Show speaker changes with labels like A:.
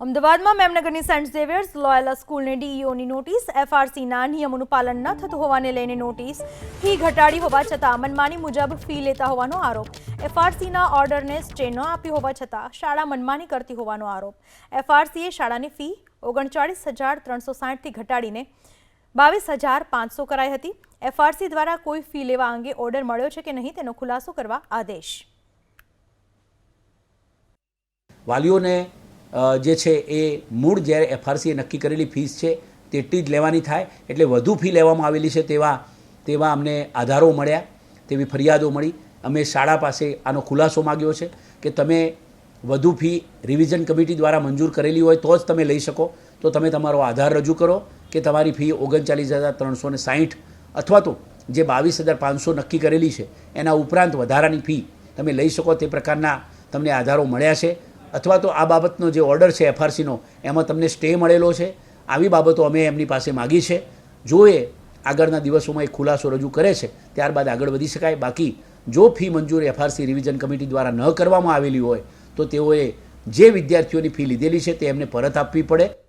A: અમદાવાદમાં મેમનગરની Saint Xavier's Loyola સ્કૂલને ડીઈઓની નોટિસ, એફઆરસીના નિયમોનું પાલન ન થતું હોવાને લઈને નોટિસ ફી ઘટાડી હોવા છતાં મનમાની મુજબ ફી લેતા હોવાનો આરોપ. એફઆરસીના ઓર્ડરને સ્ટે ન આપી હોવા છતાં શાળા મનમાની કરતી હોવાનો આરોપ. એફઆરસીએ શાળાની ફી ઓગણચાળીસ હજાર ત્રણસો સાઠથી ઘટાડીને બાવીસ હજાર પાંચસો કરાઈ હતી. એફઆરસી દ્વારા કોઈ ફી લેવા અંગે ઓર્ડર મળ્યો છે કે નહીં તેનો ખુલાસો કરવા આદેશ.
B: વાલીઓને જે છે એ મૂળ જ્યારે એફઆરસીએ નક્કી કરેલી ફીસ છે, તેટલી જ લેવાની થાય. એટલે વધુ ફી લેવામાં આવેલી છે તેવા તેવા અમને આધારો મળ્યા, તેવી ફરિયાદો મળી. અમે શાળા પાસે આનો ખુલાસો માગ્યો છે કે તમે વધુ ફી રિવિઝન કમિટી દ્વારા મંજૂર કરેલી હોય તો જ તમે લઈ શકો. તો તમે તમારો આધાર રજૂ કરો કે તમારી ફી ઓગણચાલીસ હજાર ત્રણસો ને સાહીઠ અથવા તો જે બાવીસ હજાર પાંચસો નક્કી કરેલી છે, એના ઉપરાંત વધારાની ફી તમે લઈ શકો. તે પ્રકારના તમને આધારો મળ્યા છે. અથવા તો આ બાબતનો જે ઓર્ડર છે એફઆરસીનો, એમાં તમને સ્ટે મળેલો છે. આવી બાબતો અમે એમની પાસે માગી છે. જો એ આગળના દિવસોમાં એ ખુલાસો રજૂ કરે છે, ત્યારબાદ આગળ વધી શકાય. બાકી જો ફી મંજૂર એફઆરસી રિવિઝન કમિટી દ્વારા ન કરવામાં આવેલી હોય, તો તેઓએ જે વિદ્યાર્થીઓની ફી લીધેલી છે તે એમને પરત આપવી પડે.